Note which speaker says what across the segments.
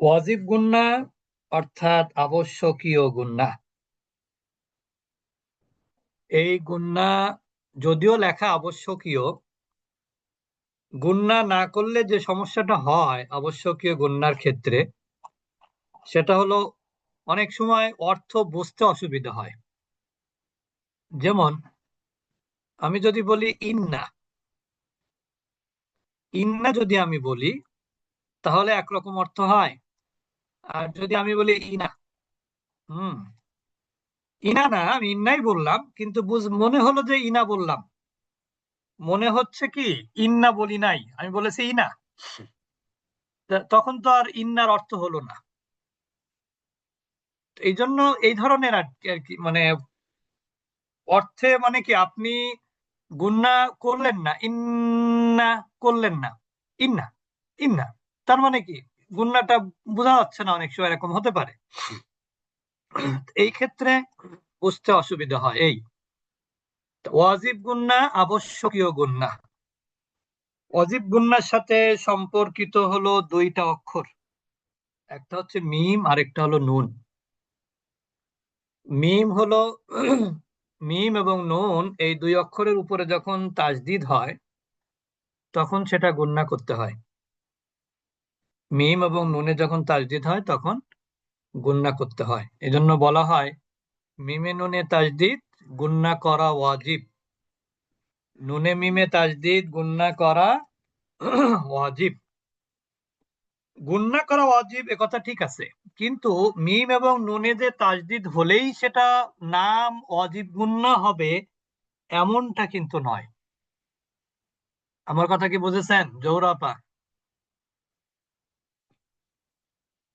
Speaker 1: ওয়াজিব গুন্না অর্থাৎ আবশ্যকীয় গুন্না। এই গুন্না যদিও লেখা আবশ্যকীয়, গুন্না না করলে যে সমস্যাটা হয় আবশ্যকীয় গুন্নার ক্ষেত্রে, সেটা হলো অনেক সময় অর্থ বুঝতে অসুবিধা হয়। যেমন, আমি যদি বলি ইন্না ইন্না যদি আমি বলি তাহলে একরকম অর্থ হয়। আর যদি আমি বলি ইনা, হুম, ইনা না, আমি ইন্নাই বললাম, কিন্তু মনে হলো যে ইনা বললাম। মনে হচ্ছে কি, ইন্না বলি নাই, আমি বলেছি ইনা। তখন তো আর ইন্নার অর্থ হলো না। এই জন্য এই ধরনের আর কি মানে অর্থে মানে কি, আপনি গুন্না করলেন না, ইন্না করলেন না, ইন্না ইন্না। তার মানে কি? গুন্নাটা বোঝা যাচ্ছে না অনেক সময়, এরকম হতে পারে। এই ক্ষেত্রে বুঝতে অসুবিধা হয়। এই, ওয়াজিব গুন্না আবশ্যকীয় গুন্না অজিব গুন্নার সাথে সম্পর্কিত হলো দুইটা অক্ষর। একটা হচ্ছে মিম আর একটা হলো নুন। মিম হলো, মিম এবং নুন এই দুই অক্ষরের উপরে যখন তাজদিদ হয়, তখন সেটা গুন্না করতে হয়। মিম এবং নুনে যখন তাজদিদ হয়, তখন গুন্না করতে হয়। এজন্য বলা হয়, মিমে নুনে তাজদিদ, গুন্না করা ওয়াজিব। নুনে মিমে তাজদিদ, গুন্না করা ওয়াজিব। গুন্না করা ওয়াজিব কথা ঠিক আছে। কিন্তু মিম এবং নুনে যে তাজদিদ হলেই সেটা নাম ওয়াজিব গুন্না হবে, এমনটা কিন্তু নয়। আমার কথা কি বুঝেছেন জৌরাপা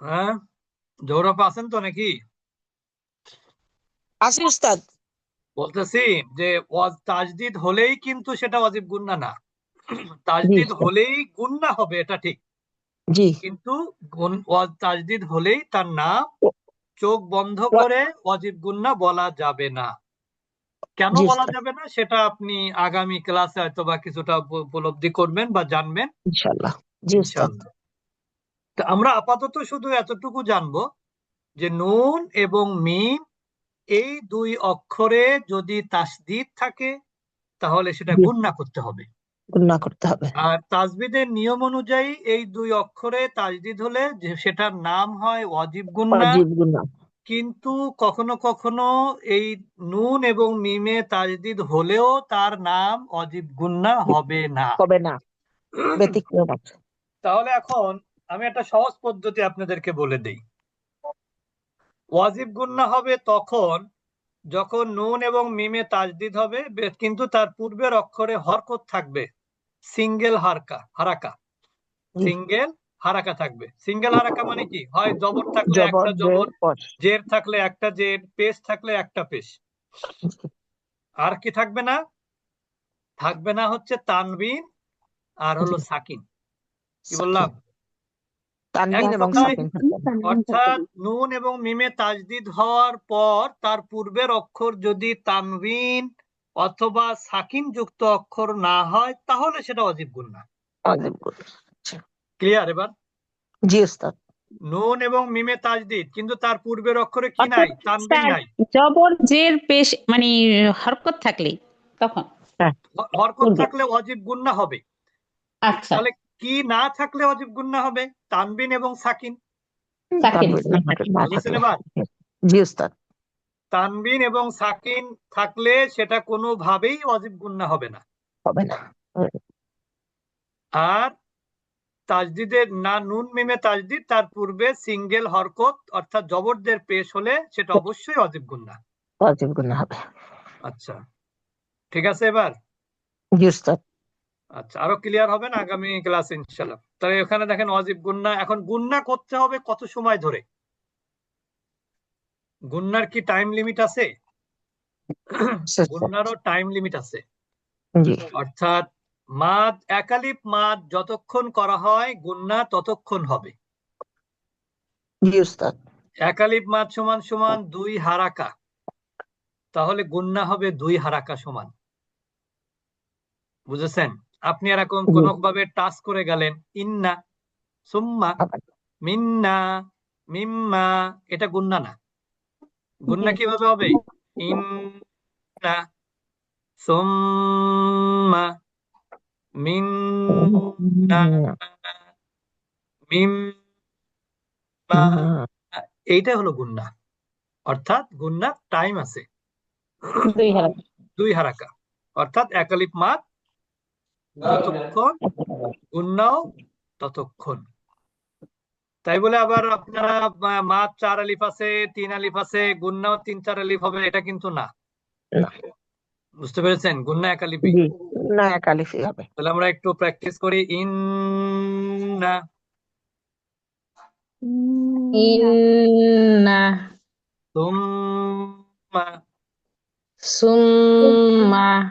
Speaker 1: হ্যাঁ? জৌরাপা আছেন তো নাকি?
Speaker 2: আছি উস্তাদ।
Speaker 1: বলতেছি যে তাজদিদ হলেই কিন্তু সেটা ওয়াজিব গুন্না না। তাজদিদ হলেই গুন্না হবে এটা ঠিক।
Speaker 2: জি।
Speaker 1: কিন্তু তাজদিদ হলেই তার নাম চোখ বন্ধ করে ওয়াজিব গুন্না বলা যাবে না। কেন বলা যাবে না? সেটা আপনি আগামী ক্লাসে হয়তো বা কিছুটা উপলব্ধি করবেন বা জানবেন।
Speaker 2: ইনশাআল্লাহ। জি উস্তাদ
Speaker 1: আমরা আপাতত শুধু এতটুকু জানব যে নুন এবং মিম এই দুই অক্ষরে যদি তাসদিদ থাকে তাহলে সেটা গুন্না করতে হবে।
Speaker 2: গুন্না করতে হবে।
Speaker 1: আর তাজবিদের নিয়ম অনুযায়ী এই দুই অক্ষরে তাজদিদ হলে যে সেটার নাম হয় ওয়াজিব গুন্না কিন্তু কখনো কখনো এই নুন এবং মিমে তাজদিদ হলেও তার নাম অজীব গুন্না হবে না।
Speaker 2: হবে না। ব্যতিক্রম
Speaker 1: তাহলে এখন আমি একটা সহজ পদ্ধতি আপনাদেরকে বলে দেই। ওয়াজিব গুন্না হবে তখন যখন নুন এবং মিমে তাজদিদ হবে কিন্তু তার পূর্বের অক্ষরে হরকত থাকবে। সিঙ্গেল হারকা হারাকা। সিঙ্গেল হারাকা থাকবে। সিঙ্গেল হারাকা মানে কি? হয় জবর থাকলে একটা জবর জের থাকলে একটা জের পেশ থাকলে একটা পেশ। আর কি থাকবে না? থাকবে না হচ্ছে তানবিন আর হলো সাকিন। কি বললাম? অর্থাৎ নুন এবং মিমে তাজদিদ হওয়ার পর তার পূর্বের অক্ষর যদি তানবিন অথবা সাকিন যুক্ত অক্ষর না হয় তাহলে সেটা অজীব গুণ না। ক্লিয়ার এবার?
Speaker 2: জি ওস্তাদ।
Speaker 1: নুন এবং মিমে তাজদিদ কিন্তু তার পূর্বের অক্ষরে কি নাই? তানবিন নাই।
Speaker 3: জবর জের পেশ মানে হরকত থাকলে তখন।
Speaker 1: হ্যাঁ। হরকত থাকলে অজীব গুন্না হবে।
Speaker 3: আচ্ছা।
Speaker 1: তাহলে কি না থাকলে অজীব গুন্না হবে? তানবিন এবং সাকিন? তানবিন এবং সাকিন থাকলে সেটা কোনোভাবেই অজীব গুন্না হবে না।
Speaker 2: হবে না।
Speaker 1: আর তাজদিদের না নুন মিমে তাজদিদ তার পূর্বে সিঙ্গেল হরকত অর্থাৎ জবরদের পেশ হলে সেটা অবশ্যই অজীব গুন্না।
Speaker 2: অজীব গুন্না হবে।
Speaker 1: আচ্ছা ঠিক আছে এবার?
Speaker 2: জি উস্তাদ।
Speaker 1: আচ্ছা আরও ক্লিয়ার হবে না আগামী ক্লাস ইনশাল্লাহ তাহলে এখানে দেখেন অজীব গুন্না এখন গুন্না করতে হবে কত সময় ধরে? গুন্নার কি টাইম লিমিট আছে? গুন্নারও টাইম লিমিট আছে। অর্থাৎ মাদ একালিপ মাদ যতক্ষণ করা হয় গুন্না ততক্ষণ হবে। একালিপ মাদ সমান সমান দুই হারাকা। তাহলে গুন্না হবে দুই হারাকা সমান। বুঝেছেন? আপনি এরকম কোন ভাবে টাচ করে গেলেন ইন্না সুম্মা মিন্না মিম্মা এটা গুন্না না। গুন্না কীভাবে হবে? ইন্না সুম্মা মিন্না মিম্মা। এইটা হলো গুন্না। অর্থাৎ গুন্নার টাইম আছে।
Speaker 3: দুই হারাকা।
Speaker 1: অর্থাৎ একালিপ মাদ যতক্ষণ গুন্নাও ততক্ষণ। তাই বলে আবার আপনারা মা- চার আলিফ আছে তিন আলিফ আছে গুন্নাও তিন চার আলিফ হবে এটা কিন্তু না।
Speaker 2: না।
Speaker 1: বুঝতে পেরেছেন? গুন্না এক আলিফই।
Speaker 2: জি না একালিফই হবে।
Speaker 1: তাহলে আমরা একটু প্র্যাকটিস করি। ইন্না।
Speaker 3: ইন্না।
Speaker 1: সুম্মা।
Speaker 3: সুম্মা।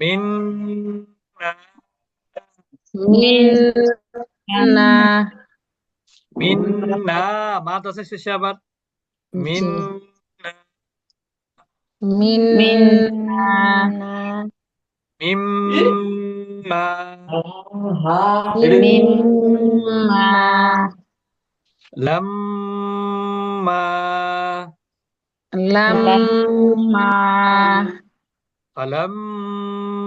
Speaker 1: মিন্না
Speaker 3: মিন্না
Speaker 1: মিন্না মাদ আছে শেষে আবার মিন্না
Speaker 3: মিন্না
Speaker 1: মিম্মা
Speaker 3: মিম্মা
Speaker 1: লাম্মা
Speaker 3: লাম্মা
Speaker 1: فلما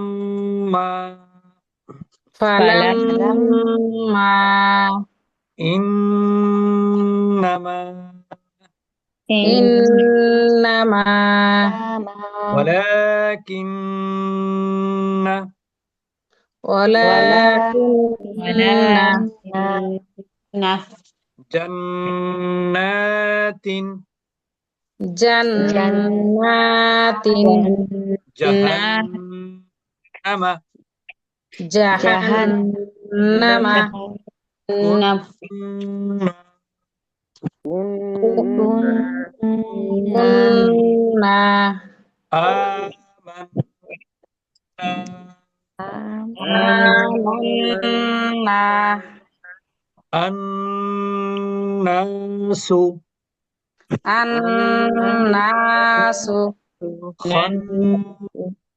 Speaker 3: فلما
Speaker 1: إنما
Speaker 3: إنما
Speaker 1: ولكن
Speaker 3: ولكن
Speaker 1: جنات
Speaker 3: جنات Jahannama.
Speaker 1: Jahannama.
Speaker 3: Kunna.
Speaker 1: Amanna.
Speaker 3: Annasu.
Speaker 1: Annasu.
Speaker 3: খন্নাসি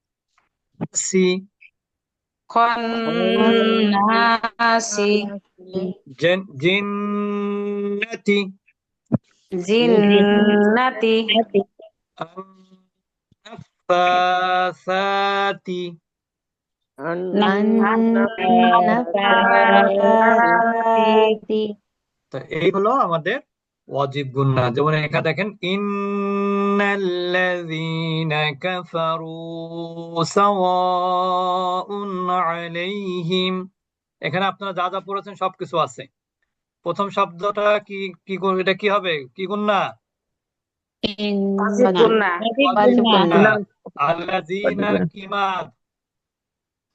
Speaker 1: খন্নাসি জিন্নাতি
Speaker 3: জিন্নাতি
Speaker 1: নাফাসাতি তো এই হলো আমাদের ওয়াজিব গুন্না যেমন এখানে দেখেন ইন্নাল্লাযীনা কাফারু সাওয়াউন আলাইহিম এখানে আপনারা যা যা পড়েছেন সবকিছু আছে। প্রথম শব্দটা কি কি এটা কি হবে? কি গুন্না ওয়াজিব গুন্না আল্লাযীনা কিমাদ।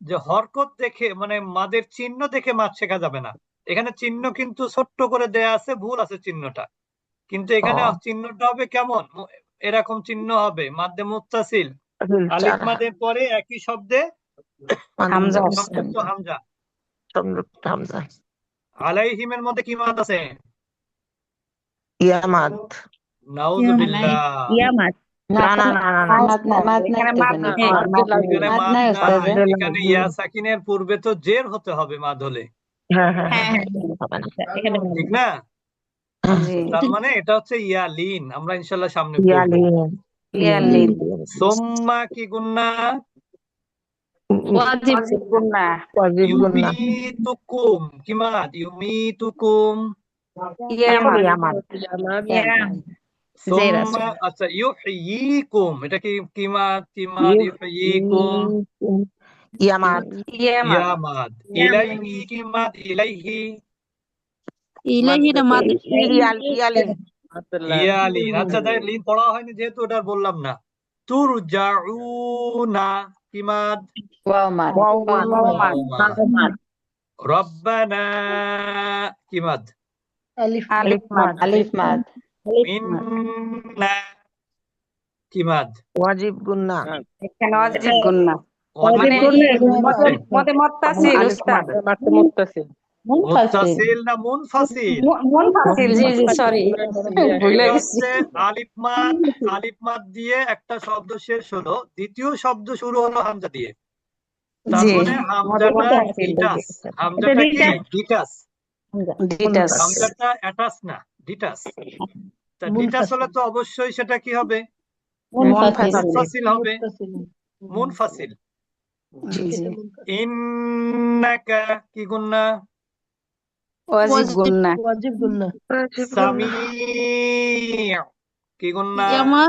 Speaker 1: যে হরকত দেখে মানে মাদের চিহ্ন দেখে মাছ শেখা যাবে না। এখানে চিহ্ন কিন্তু ছোট্ট করে দেয়া আছে ভুল আছে চিহ্নটা। কিন্তু এখানে চিহ্নটা হবে কেমন? এরকম চিহ্ন হবে মাদ্দে মুত্তাসিল। আলিফ। মাদের পরে একই শব্দে
Speaker 4: হামজা। আছে।
Speaker 1: হামজা।
Speaker 2: হামজা।
Speaker 1: আলাইহিমের মধ্যে কি মাদ আছে?
Speaker 2: ইয়ামাদ।
Speaker 3: ইয়ামাত
Speaker 1: সাকিনের পূর্বে তো জের হতে হবে মাদ হলে
Speaker 2: হ্যাঁ হ্যাঁ।
Speaker 3: হ্যাঁ
Speaker 2: হবে না।
Speaker 3: এখানে
Speaker 1: ঠিক না? তার মানে এটা হচ্ছে ইয়ালিন। আমরা ইনশাল্লাহ সামনে। সোম্মা কি গুন্না?
Speaker 3: ওয়াজিব।
Speaker 4: গুন্না।
Speaker 2: ওয়াজিব গুন্না।
Speaker 1: ইউমিতুকুম। কি মাদ ইউমিতুকুম।
Speaker 4: ইয়ামাত
Speaker 2: ইয়ামাদ
Speaker 1: আচ্ছা ইউহয়িকুম এটা কি কি মাদ কি মাদ ইউহয়িকুম
Speaker 2: ইয়ামাদ
Speaker 4: ইয়ামাত
Speaker 1: ইয়া মাদ ইলাইহি ইলাইহি
Speaker 3: না মাদ
Speaker 2: ইয়াল ইয়ালিন
Speaker 1: ইয়ালিন আচ্ছা তাই লিন পড়া হয়নি যেহেতু ওটা বললাম না তুরজাউনা কি মাদ
Speaker 4: ওয়াও মাদ
Speaker 2: ওয়াও মাদ।
Speaker 4: ওয়াও মাদ
Speaker 3: মাদ
Speaker 1: রব্বানা কিমাদ
Speaker 2: আলিফ
Speaker 4: আলিফ মাদ আলিফ মাদ
Speaker 1: মিন্না কি মাদ
Speaker 2: ওয়াজিব গুন্না
Speaker 4: এখানে অজিব গুন্না মানে
Speaker 1: গুন্না আছে।
Speaker 4: মধ্যে মত্তাসিল
Speaker 2: আলিফ
Speaker 4: উস্তাদ।
Speaker 2: মাদ মুত্তাসিল
Speaker 1: মুত্তাসিল না মুনফাসিল?
Speaker 4: মুনফাসিল। জি জি সরি ভুলে গেছি।
Speaker 1: আলিফ মাদ আলিফ মাদ দিয়ে একটা শব্দ শেষ হলো। দ্বিতীয় শব্দ শুরু হলো হামজা দিয়ে। তার
Speaker 4: জি
Speaker 1: মানে হামজাটা ডিটাস। হামজাটা কি? ডিটাস।
Speaker 4: ডিটাস।
Speaker 1: হামজাটা অ্যাটাচ না ডিটাস। হলে তো অবশ্যই সেটা কি হবে?
Speaker 4: মুনফাসিল
Speaker 1: হবে। মুনফাসিল ইন্নাকা কি গুন্না?
Speaker 4: ওয়াজিব গুন্না।
Speaker 2: ওয়াজিব গুন্না।
Speaker 1: সামি কি গুন্না? ইয়ামা।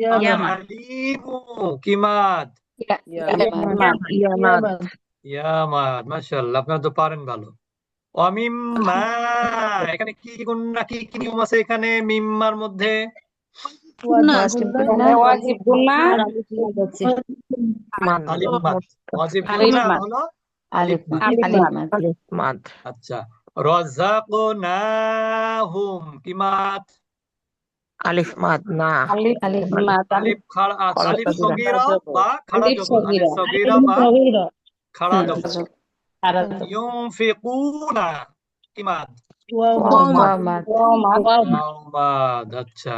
Speaker 4: ইয়ামা।
Speaker 1: মাদ?
Speaker 4: ইয়ামাদ
Speaker 2: ইয়ামাদ
Speaker 1: ইয়ামাদ মাশাআল্লাহ। আপনারা তো পারেন ভালো। অমিম্মা এখানে কি গুন্না কি কি নিয়ম আছে এখানে মিম্মার মধ্যে? আচ্ছা। রাযাকনাহুম কি মাদ?
Speaker 2: আলিফ মাদ না।
Speaker 4: আলিফ আলিফ মাদ।
Speaker 1: আলিফ খাড়া আলিফ
Speaker 2: সগীরা।
Speaker 1: সগীরা বা খাড়া জবর আলিফ
Speaker 4: সগীরা।
Speaker 1: সগীরা বা খাড়া জবর
Speaker 4: হুম।
Speaker 1: ইউনফিকুনা কি মাদ
Speaker 4: মাদ
Speaker 1: আচ্ছা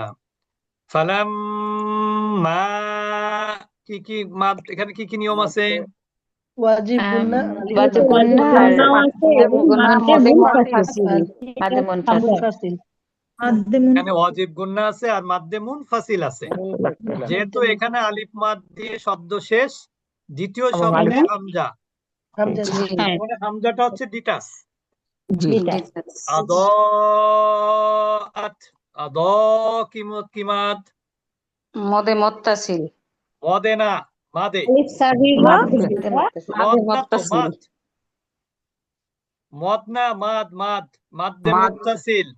Speaker 1: ফালাম্মা কি কি মাদ এখানে কি কি নিয়ম আছে
Speaker 2: ওয়াজিব গুন্না
Speaker 4: ওয়াজিব গুন্না আর গুন্না মধ্যে মুনফাসিল মাদে মুনফাসিল
Speaker 2: মুনফাসিল
Speaker 1: এখানে ওয়াজিব গুন্না আছে আর যেহেতু এখানে আলিফ মাদ দিয়ে শব্দ শেষ দ্বিতীয় শব্দে হামজা
Speaker 2: হামজা
Speaker 1: মানে হামজাটা হচ্ছে ডিটাস। আদা কি মত কি মদে
Speaker 4: মুত্তাসিল।
Speaker 1: মদে না মাদে।
Speaker 4: মদ
Speaker 1: না মাদ। মদ মাদ্দে। মুত্তাসিল।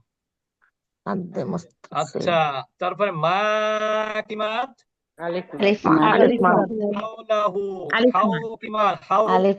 Speaker 1: আচ্ছা তারপরে মা কি মাদ
Speaker 4: আলিফ মাদ।
Speaker 2: আলিফ মাদ
Speaker 3: আলিফ
Speaker 1: হাউ। কি মাদ হাউ
Speaker 4: আলিফ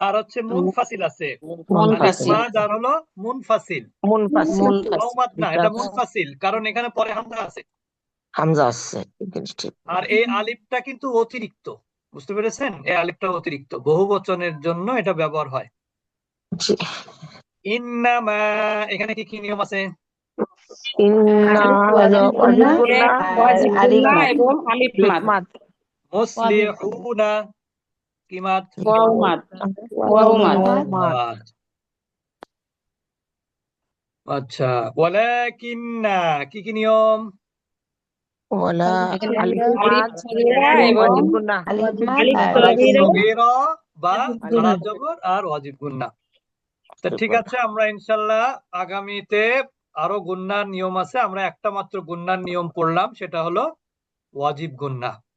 Speaker 4: আর
Speaker 1: হচ্ছে মুনফাসিল আছে। আলিফ
Speaker 4: মুনফাসিল
Speaker 1: হলো মুনফাসিল।
Speaker 2: মুনফাসিল।
Speaker 1: ওয়াও মাদ না এটা মুনফাসিল। কারণ এখানে পরে হামজা আছে।
Speaker 2: হামজা আছে
Speaker 1: আর এই আলিফটা কিন্তু অতিরিক্ত বুঝতে পেরেছেন? এই আলিফটা অতিরিক্ত বহু বচনের জন্য এটা ব্যবহার হয়। ইন্নামা এখানে কি কি নিয়ম আছে? মুসলিহুনা
Speaker 3: ওয়াও মাদ। মাদ
Speaker 1: আচ্ছা ওয়ালাকিন্না কি কি নিয়ম
Speaker 2: ওয়ালা
Speaker 1: বা। জবর আর ওয়াজিব গুন্না তো ঠিক আছে আমরা ইনশাল্লাহ আগামীতে আরও গুন্নার নিয়ম আছে আমরা একটা মাত্র গুন্নার নিয়ম পড়লাম সেটা হলো ওয়াজিব গুন্না